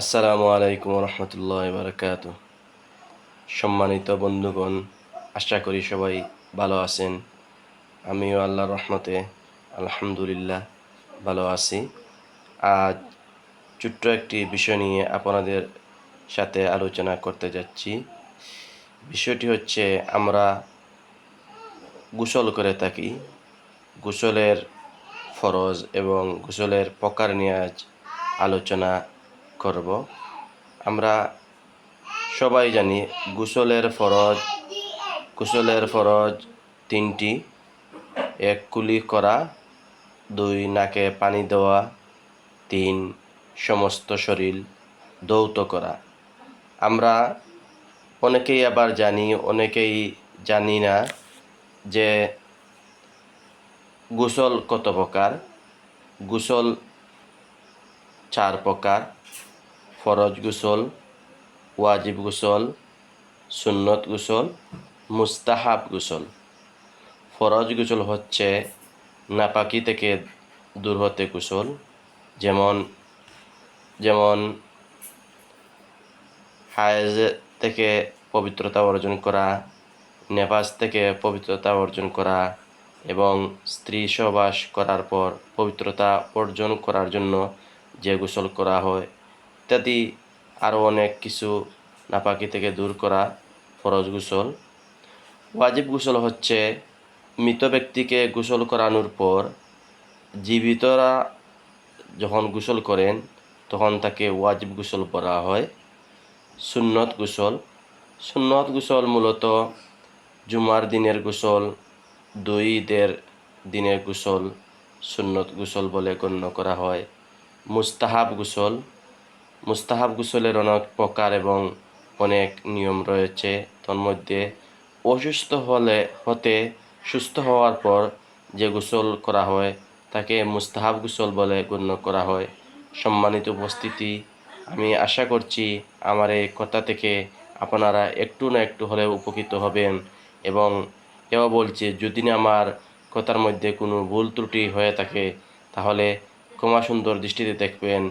আসসালামু আলাইকুম রহমতুল্লাহ বারকাত সম্মানিত বন্ধুগণ, আশা করি সবাই ভালো আছেন। আমিও আল্লাহর রহমতে আলহামদুলিল্লাহ ভালো আছি। আজ ছোট্ট একটি বিষয় নিয়ে আপনাদের সাথে আলোচনা করতে যাচ্ছি। বিষয়টি হচ্ছে, আমরা গোসল করে থাকি। গোসলের ফরজ এবং গোসলের প্রকার নিয়ে আজ আলোচনা করব। আমরা সবাই জানি গোসলের ফরজ গোসলের ফরজ তিনটি। এক কুলি করা, দুই নাকে পানি দেওয়া, তিন সমস্ত শরীর দৌত করা। আমরা অনেকেই আবার জানি, অনেকেই জানি না যে গোসল কত প্রকার। গোসল চার প্রকার। ফরজ গোসল, ওয়াজিব গোসল, সুন্নত গোসল, মুস্তাহাব গোসল। ফরজ গোসল হচ্ছে নাপাকি থেকে দূর হতে গোসল, যেমন যেমন হায়েজ থেকে পবিত্রতা অর্জন করা নেপাস থেকে পবিত্রতা অর্জন করা এবং স্ত্রী সহবাস করার পর পবিত্রতা অর্জন করার জন্য যে গোসল করা হয় ইত্যাদি আরও অনেক কিছু নাপাকি থেকে দূর করা ফরজ গোসল। ওয়াজিব গোসল হচ্ছে মৃত ব্যক্তিকে গোসল করানোর পর জীবিতরা যখন গোসল করেন, তখন তাকে ওয়াজিব গোসল করা হয়, সুন্নত গোসল। সুন্নত গোসল মূলত জুমার দিনের গোসল দুই ঈদের দিনের গোসল, সুন্নত গোসল বলে গণ্য করা হয়। মুস্তাহাব গোসল মুস্তাহাব গোসলের অনেক প্রকার এবং অনেক নিয়ম রয়েছে। তন্মধ্যে, অসুস্থ হলে, হতে সুস্থ হওয়ার পর যে গোসল করা হয়, তাকে মুস্তাহাব গোসল বলে গণ্য করা হয়। সম্মানিত উপস্থিতি, আমি আশা করছি আমার এই কথা থেকে আপনারা একটু না একটু হলেও উপকৃত হবেন এবং এও বলছি, যদি না আমার কথার মধ্যে কোনো ভুল ত্রুটি হয়ে থাকে, তাহলে ক্ষমা সুন্দর দৃষ্টিতে দেখবেন।